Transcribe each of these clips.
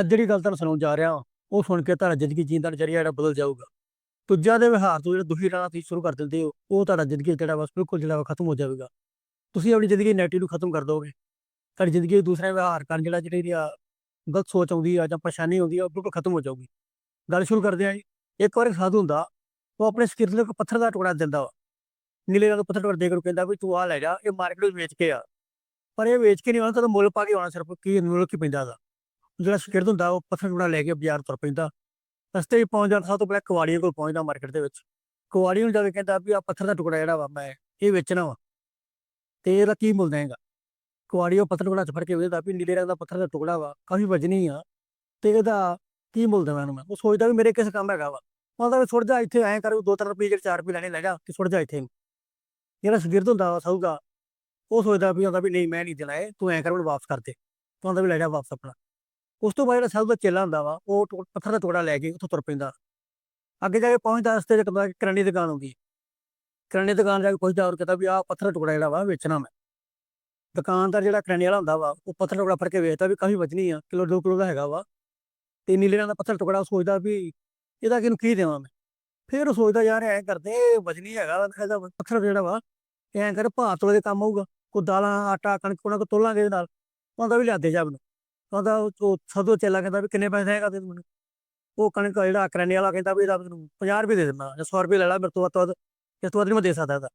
ਅੱਜ ਜਿਹੜੀ ਗੱਲ ਤੁਹਾਨੂੰ ਸੁਣਾਉਣ ਜਾ ਰਿਹਾ ਉਹ ਸੁਣ ਕੇ ਤੁਹਾਡਾ ਜ਼ਿੰਦਗੀ ਜੀਣ ਦਾ ਨਜ਼ਰੀਆ ਜਿਹੜਾ ਬਦਲ ਜਾਊਗਾ। ਦੂਜਿਆਂ ਦੇ ਵਿਹਾਰ ਤੋਂ ਜਿਹੜਾ ਦੁਖੀ ਰਹਿਣਾ ਤੁਸੀਂ ਸ਼ੁਰੂ ਕਰ ਦਿੰਦੇ ਹੋ, ਉਹ ਤੁਹਾਡਾ ਜ਼ਿੰਦਗੀ ਜਿਹੜਾ ਬਸ ਬਿਲਕੁਲ ਜਿਹੜਾ ਵਾ, ਖਤਮ ਹੋ ਜਾਵੇਗਾ। ਤੁਸੀਂ ਆਪਣੀ ਜ਼ਿੰਦਗੀ ਨੈਗੇਟਿਵ ਨੂੰ ਖਤਮ ਕਰ ਦੋਗੇ। ਤੁਹਾਡੀ ਜ਼ਿੰਦਗੀ ਦੇ ਦੂਸਰੇ ਵਿਹਾਰ ਕਾਰਨ ਜਿਹੜਾ ਜਿਹੜੀ ਆ ਗਲਤ ਸੋਚ ਆਉਂਦੀ ਆ ਜਾਂ ਪਰੇਸ਼ਾਨੀ ਆਉਂਦੀ ਆ, ਉਹ ਬਿਲਕੁਲ ਖਤਮ ਹੋ ਜਾਊਗੀ। ਗੱਲ ਸ਼ੁਰੂ ਕਰਦੇ ਹਾਂ ਜੀ, ਇੱਕ ਵਾਰ ਸਾਧੂ ਹੁੰਦਾ, ਉਹ ਆਪਣੇ ਸਕਿਰਤ ਨੂੰ ਇੱਕ ਪੱਥਰ ਦਾ ਟੁਕੜਾ ਦਿੰਦਾ ਵਾ। ਨੀਲੇ ਰੰਗ ਪੱਥਰ ਟੁਕੜਾ ਦੇ ਕੇ ਕਹਿੰਦਾ ਵੀ ਤੂੰ ਆ ਲੈ ਜਾ, ਇਹ ਮਾਰਕੀਟ ਵਿੱਚ ਵੇਚ ਕੇ ਆ। ਪਰ ਇਹ ਵੇਚ ਕੇ ਨਹੀਂ ਆਉਣਾ ਤਾਂ ਮੁੱਲ ਪਾ ਕੇ ਆਉਣਾ ਸਿਰਫ, ਕੀ ਮੁੱਲ ਕੀ ਪੈਂਦਾ ਦਾ ਜਿਹੜਾ ਸਕਿਰਤ ਹੁੰਦਾ, ਉਹ ਪੱਥਰ ਟੁਕੜਾ ਲੈ ਕੇ ਬਾਜ਼ਾਰ ਤੁਰ ਪੈਂਦਾ। ਰਸਤੇ 'ਚ ਪਹੁੰਚ ਜਾਂਦਾ ਸਭ ਤੋਂ ਪਹਿਲਾਂ ਕੁਆੜੀਆਂ ਕੋਲ ਪਹੁੰਚਦਾ ਮਾਰਕੀਟ ਦੇ ਵਿੱਚ। ਕੁਆੜੀ ਨੂੰ ਜਾ ਕੇ ਕਹਿੰਦਾ ਵੀ ਆ ਪੱਥਰ ਦਾ ਟੁਕੜਾ ਜਿਹੜਾ ਵਾ, ਮੈਂ ਇਹ ਵੇਚਣਾ ਵਾ। ਤੇ ਇਹਦਾ ਕੀ ਮੁੱਲ ਦੇਂਗਾ ਕੁਆੜੀ ਉਹ ਪੱਥਰ ਟੁਕੜਾ ਚ ਫੜ ਕੇ ਵੇਚਦਾ ਵੀ ਨੀਲੇ ਰੰਗ ਦਾ ਪੱਥਰ ਦਾ ਟੁਕੜਾ ਵਾ, ਕਾਫੀ ਵਜਨੀ ਆ। ਤੇ ਇਹਦਾ ਕੀ ਮੁੱਲ ਦੇਵਾਂ ਇਹਨੂੰ ਮੈਂ? ਉਹ ਸੋਚਦਾ ਵੀ ਮੇਰੇ ਕਿਸ ਕੰਮ ਹੈਗਾ ਵਾ। ਉਹਦਾ ਵੀ ਸੁੱਟ ਜਾ, ਇੱਥੇ ਐਂ ਕਰ ਦੋ ਤਿੰਨ ਰੁਪਏ ਜਿਹੜੇ ਚਾਰ ਰੁਪਏ ਲੈਣੇ ਲੈ ਜਾ, ਤੇ ਸੁੱਟ ਜਾ ਇੱਥੇ। ਜਿਹੜਾ ਸਗਿਰਦ ਹੁੰਦਾ ਵਾ, ਸਹੂਗਾ। ਉਹ ਸੋਚਦਾ ਵੀ ਹੁੰਦਾ ਵੀ ਨਹੀਂ, ਮੈਂ ਨਹੀਂ ਦੇਣਾ ਇਹ, ਤੂੰ ਐਂ ਕਰ, ਮੈਨੂੰ ਵਾਪਸ ਕਰ ਦੇ। ਤੂੰ ਆਂਦਾ ਵੀ ਲੈ ਜਾ ਵਾਪਸ ਆਪਣਾ। ਉਸ ਤੋਂ ਬਾਅਦ ਜਿਹੜਾ ਸਾਧੂ ਦਾ ਚੇਲਾ ਹੁੰਦਾ ਵਾ, ਉਹ ਟੁ- ਪੱਥਰ ਦਾ ਟੁਕੜਾ ਲੈ ਕੇ ਉੱਥੋਂ ਤੁਰ ਪੈਂਦਾ। ਅੱਗੇ ਜਾ ਕੇ ਪਹੁੰਚਦਾ ਰਸਤੇ 'ਚ ਇੱਕ ਬੰਦਾ ਕਰਿਆਨੇ ਦੀ ਦੁਕਾਨ ਆਉਂਦੀ ਹੈ ਕਰਿਆਨੇ ਦੀ ਦੁਕਾਨ ਜਾ ਕੇ ਪੁੱਛਦਾ ਔਰ ਕਹਿੰਦਾ ਵੀ ਆਹ ਪੱਥਰ ਦਾ ਟੁਕੜਾ ਜਿਹੜਾ ਵਾ, ਵੇਚਣਾ ਮੈਂ। ਦੁਕਾਨਦਾਰ ਜਿਹੜਾ ਕਰਿਆਨੇ ਵਾਲਾ ਹੁੰਦਾ ਵਾ, ਉਹ ਪੱਥਰ ਦਾ ਟੁਕੜਾ ਫੜ ਕੇ ਵੇਚਦਾ ਵੀ ਕਾਫੀ ਵਜਨੀ ਆ, ਕਿਲੋ 2 ਕਿਲੋ ਦਾ ਹੈਗਾ ਵਾ। ਤੇ ਨੀਲੇ ਰੰਗ ਦਾ ਪੱਥਰ ਟੁਕੜਾ ਉਹ ਸੋਚਦਾ ਵੀ ਇਹਦਾ ਕਿਹਨੂੰ, ਕੀ ਦੇਵਾਂ ਮੈਂ? ਫਿਰ ਉਹ ਸੋਚਦਾ ਯਾਰ ਐਂ ਕਰਦੇ ਇਹ ਵਜਨੀ ਹੈਗਾ ਵਾ, ਇਹਦਾ ਪੱਥਰ ਜਿਹੜਾ ਵਾ ਇਹ ਐਂ ਕਰ ਭਾਰ ਤੋਲੇ ਦੇ ਕੰਮ ਆਊਗਾ। ਕੋ ਦਾਲਾਂ, ਆਟਾ, ਕਣਕ, ਉਹਨਾਂ ਕੋ ਤੋਲਾਂਗੇ ਇਹਦੇ ਨਾਲ। ਉਹਦਾ ਵੀ ਲਿਆਦੇ ਜਾ ਮੈਨੂੰ। ਉਹਦਾ ਉਹ ਉਹ ਸਦੋਂ ਚੇਲਾ ਕਹਿੰਦਾ ਵੀ ਕਿੰਨੇ ਪੈਸੇ ਹੈਗਾ ਤੇ ਮੈਨੂੰ। ਉਹ ਕਣਕ ਜਿਹੜਾ ਕਰਿਆਨੇ ਵਾਲਾ ਕਹਿੰਦਾ ਵੀ ਇਹਦਾ ਮੈਨੂੰ 50 ਰੁਪਏ ਦੇ ਦਿੰਦਾ, ਜਾਂ 100 ਰੁਪਏ ਲੈ ਲੈ ਮੇਰੇ ਤੋਂ ਵੱਧ ਤੋਂ ਵੱਧ ਇਸ ਤੋਂ ਵੱਧ ਨਹੀਂ ਮੈਂ ਦੇ ਸਕਦਾ ਇਹਦਾ।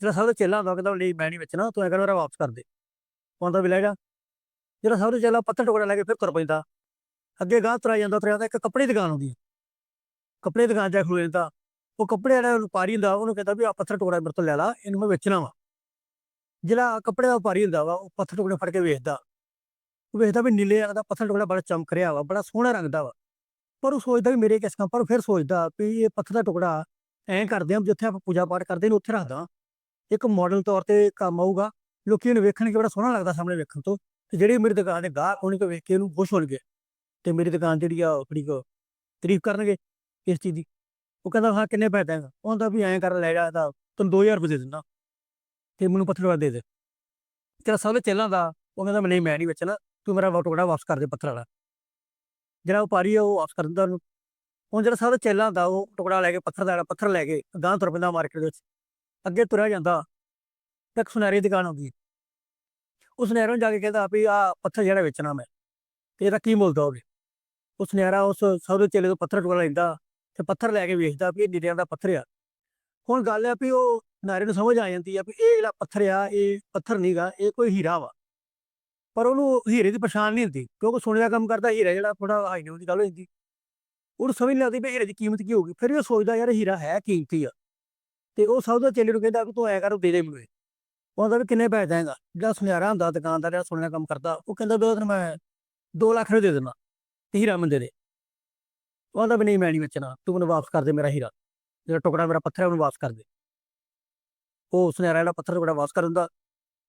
ਜਿਹੜਾ ਸਭ ਤੋਂ ਚੇਲਾ ਹੁੰਦਾ ਕਹਿੰਦਾ ਨਹੀਂ ਮੈਂ ਨਹੀਂ ਵੇਚਣਾ, ਤੂੰ ਐਂ ਕਰ ਮੇਰਾ ਵਾਪਸ ਕਰ ਦੇ। ਕਹਿੰਦਾ ਵੀ ਲੈ ਜਾ। ਜਿਹੜਾ ਸਭ ਤੋਂ ਚੇਲਾ ਪੱਥਰ ਟੁਕੜਾ ਲੈ ਕੇ ਫਿਰ ਤੁਰ ਪੈਂਦਾ। ਅੱਗੇ ਗਾਹ ਤੁਰਿਆ ਜਾਂਦਾ ਤੁਰਿਆ ਜਾਂਦਾ, ਇੱਕ ਕੱਪੜੇ ਦੀ ਦੁਕਾਨ ਆਉਂਦੀ ਹੈ ਕੱਪੜੇ ਦੀ ਦੁਕਾਨ ਜਾ ਕੇ ਖਲੋ ਜਾਂਦਾ। ਉਹ ਕੱਪੜੇ ਵਾਲਾ ਵਪਾਰੀ ਹੁੰਦਾ, ਉਹਨੂੰ ਕਹਿੰਦਾ ਵੀ ਆ ਪੱਥਰ ਟੁਕੜਾ ਮੇਰੇ ਤੋਂ ਲੈ ਲਾ, ਇਹਨੂੰ ਮੈਂ ਵੇਚਣਾ ਵਾ। ਜਿਹੜਾ ਕੱਪੜੇ ਦਾ ਵਪਾਰੀ ਹੁੰਦਾ ਵਾ, ਉਹ ਪੱਥਰ ਟੁਕੜੇ ਫੜ ਕੇ ਵੇਚਦਾ। ਉਹ ਵੇਖਦਾ ਵੀ ਨੀਲੇ ਰੰਗ ਦਾ ਪੱਥਰ ਟੁਕੜਾ ਬੜਾ ਚਮਕ ਰਿਹਾ ਵਾ, ਬੜਾ ਸੋਹਣਾ ਰੰਗ ਦਾ ਵਾ। ਪਰ ਉਹ ਸੋਚਦਾ ਵੀ ਮੇਰੇ ਕਿਸ ਕੰਮ ਪਰ ਉਹ ਫਿਰ ਸੋਚਦਾ ਵੀ ਇਹ ਪੱਥਰ ਦਾ ਟੁਕੜਾ ਐਂ ਕਰਦੇ ਆ ਜਿੱਥੇ ਆਪਾਂ ਪੂਜਾ ਪਾਠ ਕਰਦੇ ਨੇ ਉੱਥੇ ਰੱਖਦਾ ਇੱਕ ਮਾਡਲ ਤੌਰ ਤੇ ਕੰਮ ਆਊਗਾ, ਲੋਕੀ ਇਹਨੂੰ ਵੇਖਣਗੇ ਬੜਾ ਸੋਹਣਾ ਲੱਗਦਾ ਸਾਹਮਣੇ ਵੇਖਣ ਤੋਂ, ਤੇ ਜਿਹੜੀ ਮੇਰੀ ਦੁਕਾਨ ਦੇ ਗਾਹਕ ਉਹਨੇ ਕੋ ਵੇਖ ਕੇ ਉਹਨੂੰ ਖੁਸ਼ ਹੋਣਗੇ, ਤੇ ਮੇਰੀ ਦੁਕਾਨ ਜਿਹੜੀ ਆ ਉਹ ਕੋ ਤਾਰੀਫ ਕਰਨਗੇ ਇਸ ਚੀਜ਼ ਦੀ। ਉਹ ਕਹਿੰਦਾ ਹਾਂ ਕਿੰਨੇ ਪੈਸੇ ਦੇਗਾ ਉਹ ਕਹਿੰਦਾ ਵੀ ਐਂ ਕਰ ਲੈ ਜਾ, ਇਹਦਾ ਤੈਨੂੰ 2000 ਰੁਪਏ ਦੇ ਦਿੰਦਾ, ਤੇ ਮੈਨੂੰ ਪੱਥਰ ਵਾਲਾ ਦੇ ਦੇ। ਤੇਰਾ ਸਭ ਚੱਲਾਂ ਦਾ, ਉਹ ਕਹਿੰਦਾ ਮੈਂ ਨਹੀਂ ਮੈਂ ਨਹੀਂ ਵੇਚਣਾ ਤੂੰ ਮੇਰਾ ਵਾ- ਟੁਕੜਾ ਵਾਪਸ ਕਰ ਦੇ ਪੱਥਰ ਵਾਲਾ। ਜਿਹੜਾ ਵਪਾਰੀ ਆ, ਉਹ ਵਾਪਸ ਕਰ ਦਿੰਦਾ ਉਹਨੂੰ। ਹੁਣ ਜਿਹੜਾ ਸਭ ਤੋਂ ਚੱਲਾਂ ਦਾ ਉਹ ਟੁਕੜਾ ਲੈ ਕੇ ਪੱਥਰ ਦਾ, ਪੱਥਰ ਲੈ ਕੇ ਗਾਂ ਤੁਰ ਪੈਂਦਾ ਮਾਰਕੀਟ ਦੇ ਵਿੱਚ। ਅੱਗੇ ਤੁਰਿਆ ਜਾਂਦਾ। ਤਾਂ ਇੱਕ ਸੁਨਹਿਰੀ ਦੀ ਦੁਕਾਨ ਆਉਂਦੀ ਉਸ ਸੁਨਹਿਰੇ ਨੂੰ ਜਾ ਕੇ ਕਹਿੰਦਾ ਵੀ ਆ ਪੱਥਰ ਜਿਹੜਾ ਵੇਚਣਾ ਮੈਂ, ਤੇ ਇਹਦਾ ਕੀ ਮੁੱਲ ਦੋਗੇ? ਉਸ ਸੁਨਹਿਰਾ ਉਸ ਸਭ ਤੋਂ ਚੇਲੇ ਤੋਂ ਪੱਥਰ ਟੁਕੜਾ ਲੈਂਦਾ ਤੇ ਪੱਥਰ ਲੈ ਕੇ ਵੇਚਦਾ ਵੀ ਇਹ ਨੀਲਿਆਂ ਦਾ ਪੱਥਰ ਆ। ਹੁਣ ਗੱਲ ਆ ਵੀ ਉਹ ਨਾਰੇ ਨੂੰ ਸਮਝ ਆ ਜਾਂਦੀ ਆ ਵੀ ਇਹ ਜਿਹੜਾ ਪੱਥਰ ਆ, ਇਹ ਪੱਥਰ ਨਹੀਂਗਾ ਇਹ ਕੋਈ ਹੀਰਾ ਵਾ। ਪਰ ਉਹਨੂੰ ਹੀਰੇ ਦੀ ਪਛਾਣ ਨਹੀਂ ਹੁੰਦੀ, ਕਿਉਂਕਿ ਸੋਨੇ ਦਾ ਕੰਮ ਕਰਦਾ ਹੀਰਾ ਜਿਹੜਾ ਥੋੜਾ ਹਾਈ ਨੂੰ ਦੀ ਗੱਲ ਹੋ ਜਾਂਦੀ। ਉਹਨੂੰ ਸਮਝ ਨਹੀਂ ਲੱਗਦੀ ਵੀ ਹੀਰੇ ਦੀ ਕੀਮਤ ਕੀ ਹੋਊਗੀ, ਫਿਰ ਵੀ ਉਹ ਸੋਚਦਾ ਯਾਰ ਹੀਰਾ ਹੈ ਕੀਮਤੀ ਆ। ਤੇ ਉਹ ਸਭ ਤੋਂ ਚੇਲੇ ਨੂੰ ਕਹਿੰਦਾ ਵੀ ਤੂੰ ਐ ਕਰ ਦੇ ਦੇ ਮੈਨੂੰ ਉਹ ਕਹਿੰਦਾ ਵੀ ਕਿੰਨੇ ਪੈਸੇ ਦੇਗਾ ਜਿਹੜਾ ਸੁਨਿਆਰਾ ਹੁੰਦਾ, ਦੁਕਾਨਦਾਰ ਜਿਹੜਾ ਸੋਨੇ ਦਾ ਕੰਮ ਕਰਦਾ, ਉਹ ਕਹਿੰਦਾ ਵੀ ਉਹਨੂੰ ਮੈਂ 2 ਲੱਖ ਰੁਪਏ ਦੇ ਦੇਣਾ ਤੇ ਹੀਰਾ ਮੰਦੇ ਦੇ ਦੇ। ਉਹ ਕਹਿੰਦਾ ਵੀ ਨਹੀਂ, ਮੈਂ ਨਹੀਂ ਵੇਚਣਾ, ਤੂੰ ਮੈਨੂੰ ਵਾਪਸ ਕਰ ਦੇ ਮੇਰਾ ਹੀਰਾ ਜਿਹੜਾ ਟੁਕੜਾ ਮੇਰਾ ਪੱਥਰ ਹੈ ਉਹਨੂੰ ਵਾਪਸ ਕਰ ਦੇ। ਉਹ ਸੁਨਿਆਰਾ ਜਿਹੜਾ ਪੱਥਰ ਟੁਕੜਾ ਵਾਪਸ ਕਰ ਦਿੰਦਾ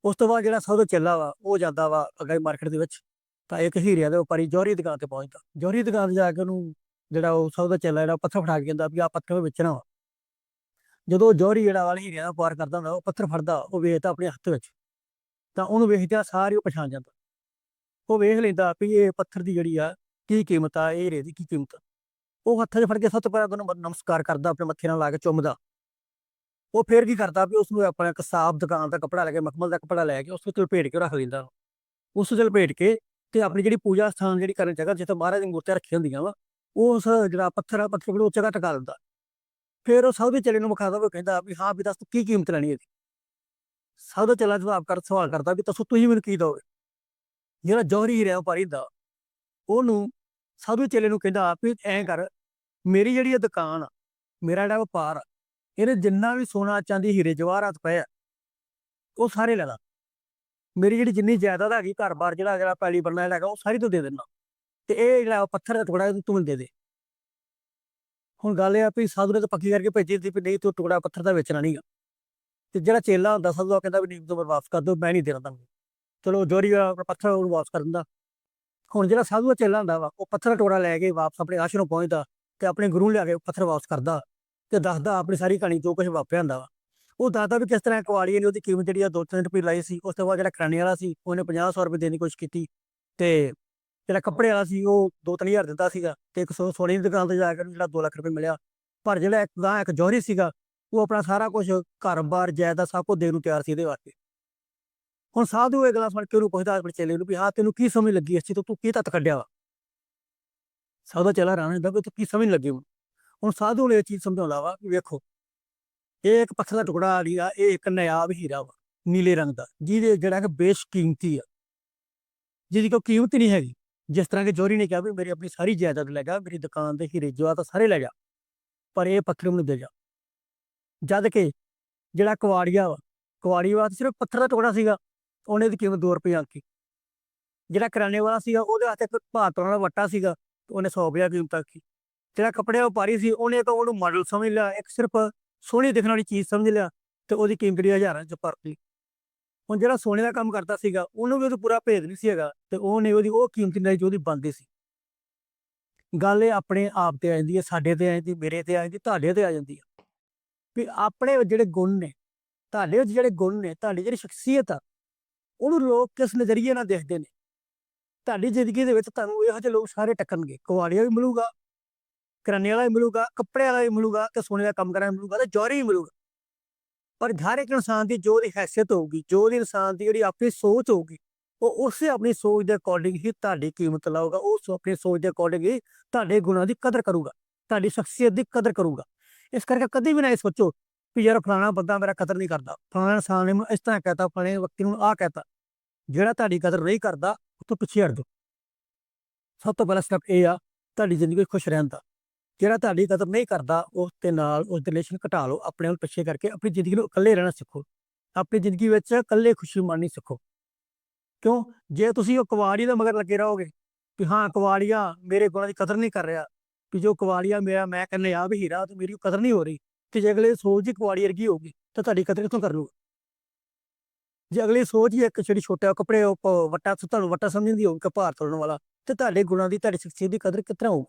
ਉਸ ਤੋਂ ਬਾਅਦ ਜਿਹੜਾ ਸਭ ਤੋਂ ਚੱਲਾ ਵਾ, ਉਹ ਜਾਂਦਾ ਵਾ ਅੱਗੇ ਮਾਰਕੀਟ ਦੇ ਵਿੱਚ। ਤਾਂ ਇੱਕ ਹੀਰਿਆਂ ਦੇ ਵਪਾਰੀ ਜੌਹਰੀ ਦੁਕਾਨ ਤੇ ਪਹੁੰਚਦਾ। ਜੌਹਰੀ ਦੀ ਦੁਕਾਨ ਤੇ ਜਾ ਕੇ ਉਹਨੂੰ ਜਿਹੜਾ ਉਹ ਸਭ ਤੋਂ ਚੱਲਾ ਜਿਹੜਾ ਪੱਥਰ ਫੜਾ ਕੇ ਕਹਿੰਦਾ ਵੀ ਆ ਪੱਥਰ ਵੇਚਣਾ ਵਾ। ਜਦੋਂ ਉਹ ਜੌਹਰੀ ਜਿਹੜਾ ਵਾਲ ਹੀਰਿਆਂ ਦਾ ਵਪਾਰ ਕਰਦਾ ਹੁੰਦਾ, ਉਹ ਪੱਥਰ ਫੜਦਾ, ਉਹ ਵੇਚਦਾ ਆਪਣੇ ਹੱਥ ਵਿੱਚ। ਤਾਂ ਉਹਨੂੰ ਵੇਖਦਿਆਂ ਸਾਰੀ ਉਹ ਪਛਾਣ ਜਾਂਦਾ। ਉਹ ਵੇਖ ਲੈਂਦਾ ਵੀ ਇਹ ਪੱਥਰ ਦੀ ਜਿਹੜੀ ਆ, ਕੀ ਕੀਮਤ ਆ, ਇਹ ਹੀਰੇ ਦੀ ਕੀ ਕੀਮਤ ਆ। ਉਹ ਹੱਥਾਂ 'ਚ ਫੜ ਕੇ ਸਭ ਤੋਂ ਪਹਿਲਾਂ ਉਹਨੂੰ ਨਮਸਕਾਰ ਕਰਦਾ, ਆਪਣੇ ਮੱਥੇ ਨਾਲ ਲਾ ਕੇ ਚੁੰਮਦਾ। ਉਹ ਫਿਰ ਕੀ ਕਰਦਾ ਵੀ ਉਸ ਨੂੰ ਆਪਣਾ ਇੱਕ ਸਾਫ਼ ਦੁਕਾਨ ਦਾ ਕੱਪੜਾ ਲੈ ਕੇ ਮਖਮਲ ਦਾ ਕੱਪੜਾ ਲੈ ਕੇ ਉਸ ਵਿੱਚ ਲਪੇਟ ਕੇ ਰੱਖ ਲੈਂਦਾ ਉਸ ਵਿੱਚ ਲਪੇਟ ਕੇ ਤੇ ਆਪਣੀ ਜਿਹੜੀ ਪੂਜਾ ਸਥਾਨ ਜਿਹੜੀ ਕਰਨ ਜਗ੍ਹਾ ਜਿੱਥੇ ਮਹਾਰਾਜ ਦੀ ਮੂਰਤੀਆਂ ਰੱਖੀਆਂ ਹੁੰਦੀਆਂ ਵਾ, ਉਸ ਜਿਹੜਾ ਪੱਥਰ ਆ ਪੱਥਰ ਕੋਲ ਉਹ ਜਗ੍ਹਾ ਟਕਾ ਦਿੰਦਾ। ਫਿਰ ਉਹ ਸਭ ਦੇ ਚੇਲੇ ਨੂੰ ਵਿਖਾਦਾ ਉਹ ਕਹਿੰਦਾ ਵੀ ਹਾਂ ਵੀ ਦੱਸ ਤੂੰ ਕੀ ਕੀਮਤ ਲੈਣੀ ਹੈ ਸਭ ਦਾ ਚੇਲਾ ਜਵਾਬ ਕਰ, ਸਵਾਲ ਕਰਦਾ ਵੀ ਦੱਸੋ ਤੁਸੀਂ ਮੈਨੂੰ ਕੀ ਦੋਗੇ? ਜਿਹੜਾ ਜੌਹਰੀ ਹੀਰਾ ਵਪਾਰੀ ਦਾ ਉਹਨੂੰ ਸਾਧੂ ਚੇਲੇ ਨੂੰ ਕਹਿੰਦਾ ਵੀ ਐਂ ਕਰ, ਮੇਰੀ ਜਿਹੜੀ ਇਹ ਦੁਕਾਨ ਆ, ਮੇਰਾ ਜਿਹੜਾ ਵਪਾਰ ਆ ਇਹਨੇ ਜਿੰਨਾ ਵੀ ਸੋਨਾ ਚਾਂਦੀ ਹੀਰੇ ਜਵਾਹਰਾਤ ਪਏ ਆ, ਉਹ ਸਾਰੇ ਲੈ ਲਾ। ਮੇਰੀ ਜਿਹੜੀ ਜਿੰਨੀ ਜਾਇਦਾਦ ਹੈਗੀ, ਘਰ-ਬਾਰ ਜਿਹੜਾ ਜਿਹੜਾ ਪੈਲੀ ਬੰਨਾ ਹੈਗਾ, ਉਹ ਸਾਰੀ ਤੂੰ ਦੇ ਦੇਣਾ ਤੇ ਇਹ ਜਿਹੜਾ ਪੱਥਰ ਦਾ ਟੁਕੜਾ ਤੂੰ ਮੈਨੂੰ ਦੇ ਦੇ। ਹੁਣ ਗੱਲ ਇਹ ਆ ਵੀ ਸਾਧੂ ਨੇ ਤਾਂ ਪੱਕੀ ਕਰਕੇ ਭੇਜੀ ਸੀ ਵੀ ਨਹੀਂ, ਤੂੰ ਟੁਕੜਾ ਪੱਥਰ ਦਾ ਵੇਚਣਾ ਨਹੀਂਗਾ ਤੇ ਜਿਹੜਾ ਚੇਲਾ ਹੁੰਦਾ ਸਾਧੂ, ਉਹ ਕਹਿੰਦਾ ਵੀ ਨਹੀਂ, ਤੂੰ ਮੈਨੂੰ ਵਾਪਸ ਕਰ ਦੋ, ਮੈਂ ਨਹੀਂ ਦੇਣਾ ਤੁਹਾਨੂੰ। ਚਲੋ ਜੋਰੀ ਪੱਥਰ ਉਹਨੂੰ ਵਾਪਸ ਕਰ ਦਿੰਦਾ। ਹੁਣ ਜਿਹੜਾ ਸਾਧੂ ਦਾ ਚੇਲਾ ਹੁੰਦਾ ਵਾ, ਉਹ ਪੱਥਰ ਦਾ ਟੁਕੜਾ ਲੈ ਕੇ ਵਾਪਸ ਆਪਣੇ ਆਸ਼ਰਮ ਪਹੁੰਚਦਾ ਤੇ ਆਪਣੇ ਗੁਰੂ ਲਿਆ ਕੇ ਪੱਥਰ ਵਾਪਸ ਕਰਦਾ। ਤੇ ਦੱਸਦਾ ਆਪਣੀ ਸਾਰੀ ਕਹਾਣੀ ਜੋ ਕੁਝ ਵਾਪਰਿਆ ਹੁੰਦਾ ਵਾ। ਉਹ ਦੱਸਦਾ ਵੀ ਕਿਸ ਤਰ੍ਹਾਂ ਕੁਆੜੀ ਨੇ ਉਹਦੀ ਕੀਮਤ ਜਿਹੜੀ ਆ 2-3 ਰੁਪਏ ਲਾਈ ਸੀ, ਉਸ ਤੋਂ ਬਾਅਦ ਜਿਹੜਾ ਕਰਾਣੇ ਵਾਲਾ ਸੀ, ਉਹਨੇ 50-100 ਰੁਪਏ ਦੇਣ ਦੀ ਕੋਸ਼ਿਸ਼ ਕੀਤੀ ਤੇ ਜਿਹੜਾ ਕੱਪੜੇ ਵਾਲਾ ਸੀ, ਉਹ 2-3000 ਦਿੰਦਾ ਸੀਗਾ ਤੇ ਇੱਕ ਸੋ ਸੋਨੇ ਦੀ ਦੁਕਾਨ ਤੇ ਜਾ ਕੇ ਜਿਹੜਾ 2 ਲੱਖ ਰੁਪਏ ਮਿਲਿਆ। ਪਰ ਜਿਹੜਾ ਇੱਕ ਗਾਂ ਇੱਕ ਜੋਹਰੀ ਸੀਗਾ, ਉਹ ਆਪਣਾ ਸਾਰਾ ਕੁਝ ਘਰ-ਬਾਰ, ਜਾਇਦਾਦ ਸਭ ਕੁਝ ਦੇਣ ਨੂੰ ਤਿਆਰ ਸੀ ਇਹਦੇ ਵਾਸਤੇ। ਹੁਣ ਸਾਧੂ ਇਹ ਗੱਲਾਂ ਸੁਣ ਕੇ ਉਹਨੂੰ ਪੁੱਛਦਾ ਆਪਣੇ ਚੇਲੇ ਨੂੰ ਵੀ, ਹਾਂ, ਤੈਨੂੰ ਕੀ ਸਮਝ ਲੱਗੀ ਇਸ ਚੀਜ਼ ਤੋਂ? ਤੂੰ ਕੀ ਤੱਤ ਕੱਢਿਆ ਵਾ? ਸਾਧੂ ਚਲਾ ਰਾਣਾ ਦਾ ਵੀ ਤੂੰ ਕੀ ਸਮਝ ਲੱਗੀ ਹੁਣ? ਹੁਣ ਸਾਧੂ ਨੇ ਇਹ ਚੀਜ਼ ਸਮਝਾਉਂਦਾ ਵਾ ਵੀ ਵੇਖੋ, ਇਹ ਇੱਕ ਪੱਥਰ ਦਾ ਟੁਕੜਾ ਨਹੀਂ ਆ ਇਹ ਇੱਕ ਨਾਇਆਬ ਹੀਰਾ ਵਾ, ਨੀਲੇ ਰੰਗ ਦਾ, ਜਿਹਦੇ ਜਿਹੜਾ ਕਿ ਬੇਸ਼ਕੀਮਤੀ ਆ। ਜਿਹਦੀ ਕੋਈ ਕੀਮਤ ਹੀ ਨਹੀਂ ਹੈਗੀ। ਜਿਸ ਤਰ੍ਹਾਂ ਕਿ ਜੋਰੀ ਨੇ ਕਿਹਾ ਵੀ ਮੇਰੀ ਆਪਣੀ ਸਾਰੀ ਜਾਇਦਾਦ ਲੈ ਜਾ, ਮੇਰੀ ਦੁਕਾਨ ਦੇ ਹੀਰੇ ਜਵਾਹਰ ਸਾਰੇ ਲੈ ਜਾ, ਪਰ ਇਹ ਪੱਥਰ ਮੈਨੂੰ ਦੇ ਜਾ। ਜਦ ਕਿ ਜਿਹੜਾ ਕੁਆੜੀਆ ਵਾ ਕੁਆੜੀ ਵਾ ਸਿਰਫ ਪੱਥਰ ਦਾ ਟੁਕੜਾ ਸੀਗਾ, ਉਹਨੇ ਦੀ ਕੀਮਤ 2 ਰੁਪਏ ਆਂਕੀ ਜਿਹੜਾ ਕਰਿਆਨੇ ਵਾਲਾ ਸੀਗਾ, ਉਹਦੇ ਹੱਥ ਇੱਕ ਭਾਰਤ ਵਾਲਾ ਵੱਟਾ ਸੀਗਾ, ਤੇ ਉਹਨੇ 100 ਰੁਪਏ ਕੀਮਤ ਆਖੀ। ਜਿਹੜਾ ਕੱਪੜੇ ਦਾ ਵਪਾਰੀ ਸੀ, ਉਹਨੇ ਤਾਂ ਉਹਨੂੰ ਮਾਡਲ ਸਮਝ ਲਿਆ, ਇੱਕ ਸਿਰਫ ਸੋਹਣੀ ਦਿਖਣ ਵਾਲੀ ਚੀਜ਼ ਸਮਝ ਲਿਆ ਤੇ ਉਹਦੀ ਕੀਮਤ ਜਿਹੜੀ ਹਜ਼ਾਰਾਂ ਚ ਪਰਤੀ ਹੁਣ ਜਿਹੜਾ ਸੋਨੇ ਦਾ ਕੰਮ ਕਰਦਾ ਸੀਗਾ, ਉਹਨੂੰ ਵੀ ਉਹਦਾ ਪੂਰਾ ਭੇਦ ਨਹੀਂ ਸੀ ਹੈਗਾ ਤੇ ਉਹਨੇ ਉਹਦੀ ਉਹ ਕੀਮਤ ਨਹੀਂ ਜੋ ਉਹਦੀ ਬਣਦੀ ਸੀ। ਗੱਲ ਇਹ ਆਪਣੇ ਆਪ ਤੇ ਆ ਜਾਂਦੀ ਹੈ, ਸਾਡੇ ਤੇ ਆ ਜਾਂਦੀ, ਮੇਰੇ ਤੇ ਆ ਜਾਂਦੀ, ਤੁਹਾਡੇ ਤੇ ਆ ਜਾਂਦੀ ਹੈ। ਵੀ ਆਪਣੇ ਜਿਹੜੇ ਗੁਣ ਨੇ, ਤੁਹਾਡੇ ਵਿੱਚ ਜਿਹੜੇ ਗੁਣ ਨੇ, ਤੁਹਾਡੀ ਜਿਹੜੀ ਸ਼ਖਸੀਅਤ ਆ, ਉਹਨੂੰ ਲੋਕ ਕਿਸ ਨਜ਼ਰੀਏ ਨਾਲ ਦੇਖਦੇ ਨੇ? ਤੁਹਾਡੀ ਜ਼ਿੰਦਗੀ ਦੇ ਵਿੱਚ ਤੁਹਾਨੂੰ ਇਹੋ ਜਿਹੇ ਲੋਕ ਸਾਰੇ ਟੱਕਣਗੇ ਕੁਆੜੀਆ ਵੀ ਮਿਲੂਗਾ ਕਰਿਆਨੇ ਵਾਲਾ ਵੀ ਮਿਲੂਗਾ ਕੱਪੜੇ ਵਾਲਾ ਵੀ ਮਿਲੂਗਾ ਤੇ ਸੋਨੇ ਦਾ ਕੰਮ ਕਰਨ ਵਾਲਾ ਵੀ ਮਿਲੂਗਾ ਤੇ ਜੌਹਰੀ ਵੀ ਮਿਲੂਗਾ ਪਰ ਹਰ ਇੱਕ ਇਨਸਾਨ ਦੀ ਜੋ ਦੀ ਹੈਸੀਅਤ ਹੋਊਗੀ ਜੋ ਉਹਦੀ ਇਨਸਾਨ ਦੀ ਜਿਹੜੀ ਆਪਣੀ ਸੋਚ ਹੋਊਗੀ ਉਹ ਉਸੇ ਆਪਣੀ ਸੋਚ ਦੇ ਅਕੋਰਡਿੰਗ ਹੀ ਤੁਹਾਡੀ ਕੀਮਤ ਲਾਊਗਾ ਉਸ ਆਪਣੀ ਸੋਚ ਦੇ ਅਕੋਰਡਿੰਗ ਹੀ ਤੁਹਾਡੇ ਗੁਣਾਂ ਦੀ ਕਦਰ ਕਰੂਗਾ ਤੁਹਾਡੀ ਸ਼ਖਸੀਅਤ ਦੀ ਕਦਰ ਕਰੂਗਾ ਇਸ ਕਰਕੇ ਕਦੇ ਵੀ ਨਾ ਇਹ ਸੋਚੋ ਵੀ ਯਾਰ ਫਲਾਣਾ ਬੰਦਾ ਮੇਰਾ ਕਦਰ ਨਹੀਂ ਕਰਦਾ ਫਲਾਣਾ ਇਨਸਾਨ ਨੇ ਮੈਨੂੰ ਇਸ ਤਰ੍ਹਾਂ ਕਹਤਾ ਫਲਾਣੇ ਵਿਅਕਤੀ ਨੂੰ ਆਹ ਕਹਤਾ ਜਿਹੜਾ ਤੁਹਾਡੀ ਕਦਰ ਨਹੀਂ ਕਰਦਾ ਉਹ ਤੋਂ ਪਿੱਛੇ ਹਟ ਜਾਓ ਸਭ ਤੋਂ ਪਹਿਲਾ ਸਟੈਪ ਇਹ ਆ ਤੁਹਾਡੀ ਜ਼ਿੰਦਗੀ ਵਿੱਚ ਖੁਸ਼ ਰਹਿਣ ਦਾ ਜਿਹੜਾ ਤੁਹਾਡੀ ਕਦਰ ਨਹੀਂ ਕਰਦਾ, ਉਸ ਦੇ ਨਾਲ ਉਸ ਰਿਲੇਸ਼ਨ ਘਟਾ ਲਓ, ਆਪਣੇ ਨਾਲ ਪਿੱਛੇ ਕਰਕੇ ਆਪਣੀ ਜ਼ਿੰਦਗੀ ਨੂੰ ਇਕੱਲੇ ਰਹਿਣਾ ਸਿੱਖੋ। ਆਪਣੀ ਜ਼ਿੰਦਗੀ ਵਿੱਚ ਇਕੱਲੇ ਖੁਸ਼ੀ ਮਾਣਨੀ ਸਿੱਖੋ। ਕਿਉਂ? ਜੇ ਤੁਸੀਂ ਉਹ ਕੁਵਾੜੀ ਦਾ ਮਗਰ ਲੱਗੇ ਰਹੋਗੇ, ਵੀ ਹਾਂ, ਕੁਵਾੜੀਆ ਮੇਰੇ ਗੁਣਾਂ ਦੀ ਕਦਰ ਨਹੀਂ ਕਰ ਰਿਹਾ, ਵੀ ਜੋ ਕੁਵਾੜੀਆ ਮੇਰਾ, ਮੈਂ ਕਹਿੰਦਾ ਆ ਵੀ ਹੀਰਾ, ਤੇ ਮੇਰੀ ਉਹ ਕਦਰ ਨਹੀਂ ਹੋ ਰਹੀ, ਤੇ ਜੇ ਅਗਲੇ ਸੋਚ ਹੀ ਕੁਵਾੜੀ ਵਰਗੀ ਹੋਊਗੀ, ਤਾਂ ਤੁਹਾਡੀ ਕਦਰ ਕਿੱਥੋਂ ਕਰ ਲੂਗਾ ਜੇ ਅਗਲੀ ਸੋਚ ਹੀ ਇੱਕ ਜਿਹੜੀ ਛੋਟਾ ਕੱਪੜੇ, ਉਹ ਪ- ਵੱਟਾ, ਤੁਹਾਨੂੰ ਵੱਟਾ ਸਮਝਣ ਦੀ ਹੋਊਗੀ ਕਿ ਭਾਰ ਤੋੜਨ ਵਾਲਾ, ਤੇ ਤੁਹਾਡੇ ਗੁਣਾਂ ਦੀ, ਤੁਹਾਡੀ ਸ਼ਖਸੀਅਤ ਦੀ ਕਦਰ ਕਿਤਨਾ ਹੋਊ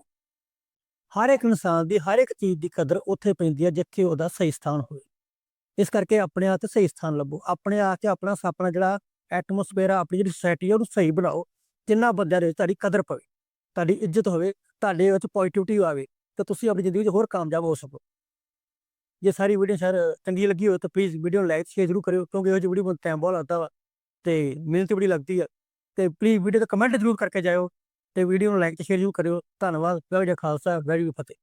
ਹਰ ਇੱਕ ਇਨਸਾਨ ਦੀ, ਹਰ ਇੱਕ ਚੀਜ਼ ਦੀ ਕਦਰ ਉੱਥੇ ਪੈਂਦੀ ਹੈ ਜਿੱਥੇ ਉਹਦਾ ਸਹੀ ਸਥਾਨ ਹੋਵੇ ਇਸ ਕਰਕੇ ਆਪਣੇ ਆਪ ਤੇ ਸਹੀ ਸਥਾਨ ਲੱਭੋ। ਆਪਣੇ ਆਪ ਤੇ ਆਪਣਾ ਆਪਣਾ ਜਿਹੜਾ ਐਟਮੋਸਫੇਅਰ ਆ, ਆਪਣੀ ਜਿਹੜੀ ਸੋਸਾਇਟੀ ਆ, ਉਹਨੂੰ ਸਹੀ ਬਣਾਓ। ਜਿੰਨਾ ਬੰਦਿਆਂ ਦੇ ਵਿੱਚ ਤੁਹਾਡੀ ਕਦਰ ਪਵੇ, ਤੁਹਾਡੀ ਇੱਜ਼ਤ ਹੋਵੇ, ਤੁਹਾਡੇ ਵਿੱਚ ਪੋਜ਼ਿਟਿਵਿਟੀ ਆਵੇ, ਤਾਂ ਤੁਸੀਂ ਆਪਣੀ ਜ਼ਿੰਦਗੀ ਵਿੱਚ ਹੋਰ ਕਾਮਯਾਬ ਹੋ ਸਕੋ। ਜੇ ਸਾਰੀ ਵੀਡੀਓ ਸਰ ਚੰਗੀ ਲੱਗੀ ਹੋਵੇ ਤਾਂ ਪਲੀਜ਼ ਵੀਡੀਓ ਨੂੰ ਲਾਈਕ ਸ਼ੇਅਰ ਜ਼ਰੂਰ ਕਰਿਓ, ਕਿਉਂਕਿ ਇਹ ਜਿਹੀ ਵੀਡੀਓ ਬਹੁਤ ਟਾਈਮ ਬਹੁਤ ਲੱਗਦਾ ਵਾ ਤੇ ਮਿਹਨਤ ਬੜੀ ਲੱਗਦੀ ਆ। ਤੇ ਪਲੀਜ਼ ਵੀਡੀਓ ਤੇ ਕਮੈਂਟ ਜ਼ਰੂਰ ਕਰਕੇ ਜਾਇਓ। ਤੇ ਵੀਡੀਓ ਨੂੰ ਲਾਈਕ ਤੇ ਸ਼ੇਅਰ ਜ਼ਰੂਰ ਕਰਿਓ। ਧੰਨਵਾਦ। ਵਾਹਿਗੁਰੂ ਜੀ ਕਾ ਖਾਲਸਾ। ਵਾਹਿਗੁਰੂ ਜੀ ਕੀ ਫਤਿਹ।